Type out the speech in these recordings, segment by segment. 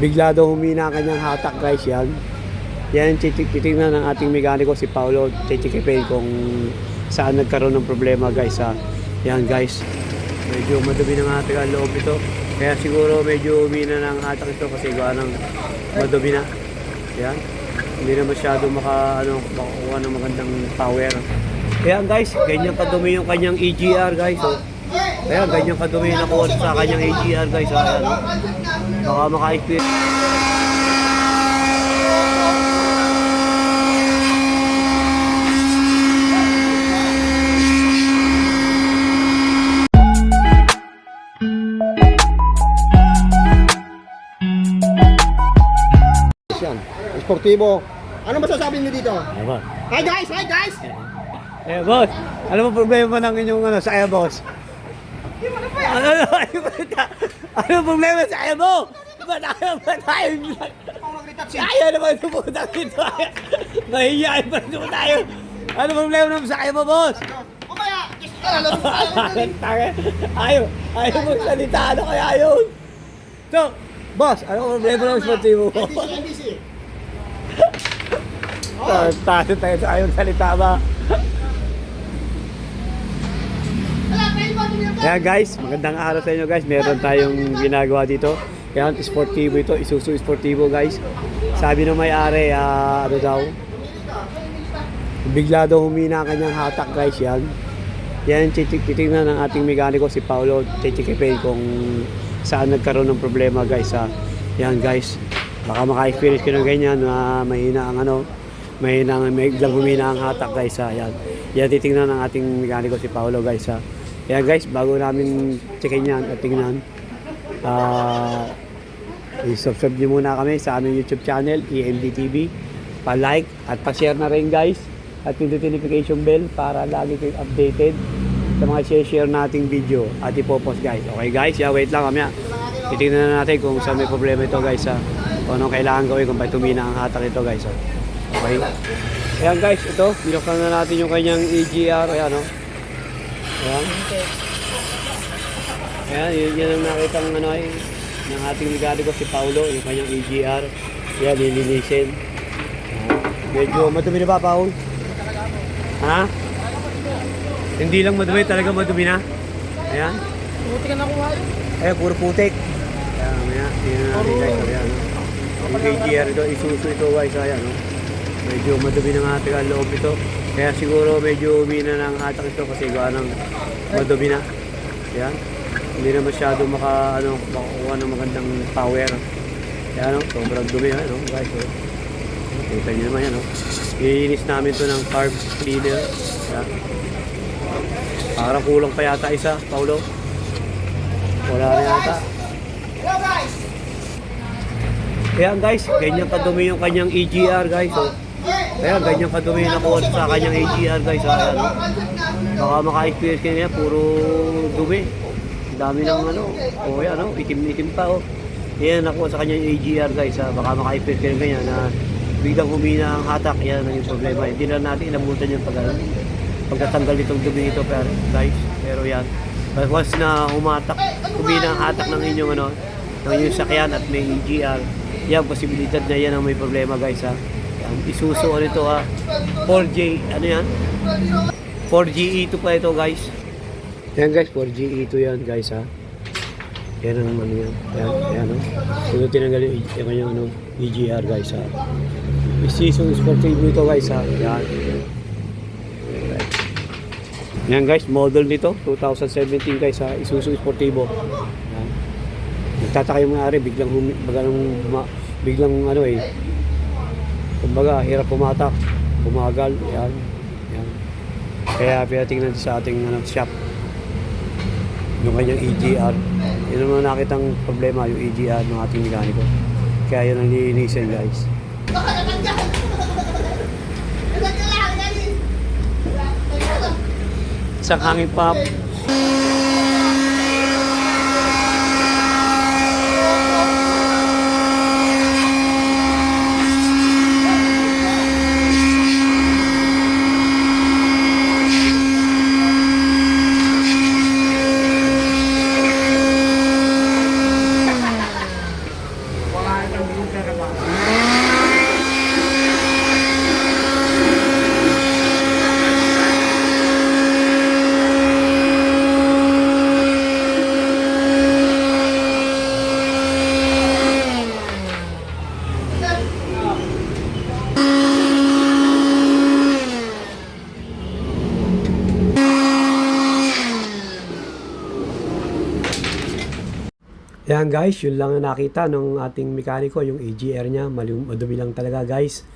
Bigla daw humina ang kanyang hatak guys yan. Yan, titignan ng ating mekaniko si Paolo. Titikipin kung saan nagkaroon ng problema guys ha. Yan guys. Medyo madumi ng ating ang loob ito. Kaya siguro medyo humina ng hatak ito kasi gawa ng madumi na. Yan. Hindi na masyado maka, ano, makakuha ng magandang power. Kaya guys, ganyan kadumi yung kanyang EGR guys. Oh. Kaya ganyan kadumi yung nakuha sa kanyang EGR guys. Oh. Ayan, oh. Baka maka-experience. Yan. Sportibo. Ano masasabi niyo dito? Hi guys! Hi guys! Eh, boss, ano mo problema ng inyong ano, sa boss? Ano, ano, ano, problema sa kaya mo? Ba't ayaw ba tayo? Kaya naman sumutang ito. Mahihiyain pa rin tayo. Ano problema naman sa kaya mo, boss? Kumaya! Ano Tanga, ayaw, ayaw mo salita. Ano kaya yun? So, boss, ano problema naman sa pati mo? NBC, NBC. Tayo tayo sa ayaw salita ba? Kaya guys, magandang araw sa inyo guys. Meron tayong ginagawa dito. Kaya sportivo ito, Isuzu Sportivo guys. Sabi ng may-ari, ah, ano daw, bigla daw humina ang kanyang hatak guys yan. Yan, titignan ng ating mekaniko si Paolo. Titikipin kung saan nagkaroon ng problema guys ha. Yan guys, baka maka-experience ko ng ganyan na mahina ang ano, mahina ang, may biglang humina ang hatak guys ha. Yan, yan titignan ng ating mekaniko si Paolo guys ha. Yan guys, bago namin checkin yan at tingnan, ah, i-subscribe nyo muna kami sa aming YouTube channel, EMD TV. Pa-like at pa-share na rin guys. At pindutin notification bell para lagi kayong updated sa mga share nating video at ipopost guys. Okay guys, yeah, wait lang kami. Titignan na natin kung saan may problema ito guys. Ha. Kung anong kailangan gawin kung bakit tumina ang hatak ito guys. Ha. Okay. Ayan guys, ito, binuksan na natin yung kanyang EGR. Ayan, oh. Ayan. Ayan, yun, yun ang nakita ng ano ay ng ating mekaniko si Paulo, yung kanyang EGR. Ayan, nilinisin. Ayan. Medyo madumi na ba, Paul? Ha? Hindi lang madumi, talaga madumi na. Ayan. Buti ka nakuha yun. Ayan, puro putik. Ayan, ayan. Tingnan natin guys. Ayan. no? Yung EGR ito, isuso ito guys. Ayan, no? Medyo madumi ng ating ang loob ito. Kaya siguro medyo umina ng hatak ito kasi gawa ng madumi na. Ayan. Hindi na masyado maka, ano, makakuha ng magandang power. Ayan, no? sobrang dumi. Ayan, no? guys. Oh. Kita nyo naman yan. No? Iinis namin to ng carb cleaner. Ayan. Parang kulang pa yata isa, Paulo. Wala na yata. Hello guys! Kaya guys, ganyan kadumi yung kanyang EGR guys. Oh. Kaya ganyan kadumi yung nakuha sa kanyang EGR guys. Oh. Ayan, oh. Baka maka-experience kayo niya, puro dumi. Dami ng ano. O oh. itim-itim pa. Oh. Yan nakuha sa kanyang EGR guys. Ha. Baka maka-experience kayo ganyan na biglang humina ang hatak. Yan ang yung problema. Hindi na natin inabutan yung pag ano, pagkatanggal nitong dumi ito pero guys. Pero yan. But once na humatak, humina ang hatak ng inyong ano, ng inyong sakyan at may EGR, yan, posibilidad na yan ang may problema guys ha. Yan, isuso ano ito ha. 4J, ano yan? 4GE2 pa ito guys. Yan guys, 4GE2 yan guys ha. Yan ang ano yan. Yan, yan no. Ito tinanggal yung, yung kanyang ano, EGR guys ha. Season Sportivo ito guys ha. Yan. Yan guys, model nito, 2017 guys ha, Isuzu Sportivo. Yan. Nagtataka yung mga biglang humi, biglang, biglang ano eh, kumbaga hirap pumatak, bumagal, yan. yan. Kaya pinatingnan sa ating ano, shop, yung kanyang EGR. Yun naman nakitang problema, yung EGR ng ating mekaniko. Kaya yun ang lilinisin guys. Isang hangin pump, Ayan guys, yun lang ang nakita ng ating mekaniko, yung AGR niya, mali, madumi lang talaga guys.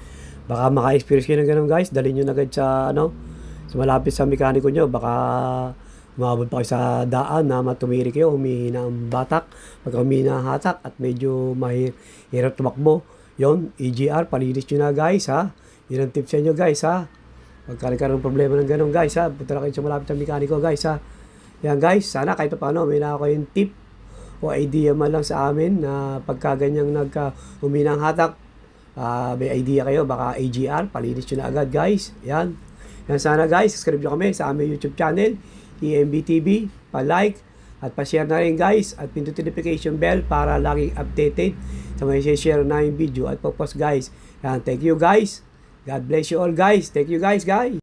Baka maka-experience kayo ng ganun guys, dalhin nyo na agad sa ano, sa malapit sa mekaniko nyo, baka umabot pa kayo sa daan na matumiri kayo, humihina ang batak, pagka humihina ang hatak at medyo mahirap tumakbo. Yon, EGR, palinis nyo na guys ha. Yun ang tips sa inyo guys ha. Pagka nagkaroon problema ng ganun guys ha, punta na kayo sa malapit sa mekaniko guys ha. Yan guys, sana kahit pa paano may na kayong tip o idea man lang sa amin na pagka ganyang nagka humina ang hatak, ah, may idea kayo, baka AGR, palinis nyo na agad guys. Yan. Yan sana guys, subscribe nyo kami sa aming YouTube channel, EMB TV, pa-like, at pa-share na rin guys, at pindutin notification bell para laging updated sa mga share na yung video at po-post guys. Yan, thank you guys. God bless you all guys. Thank you guys guys.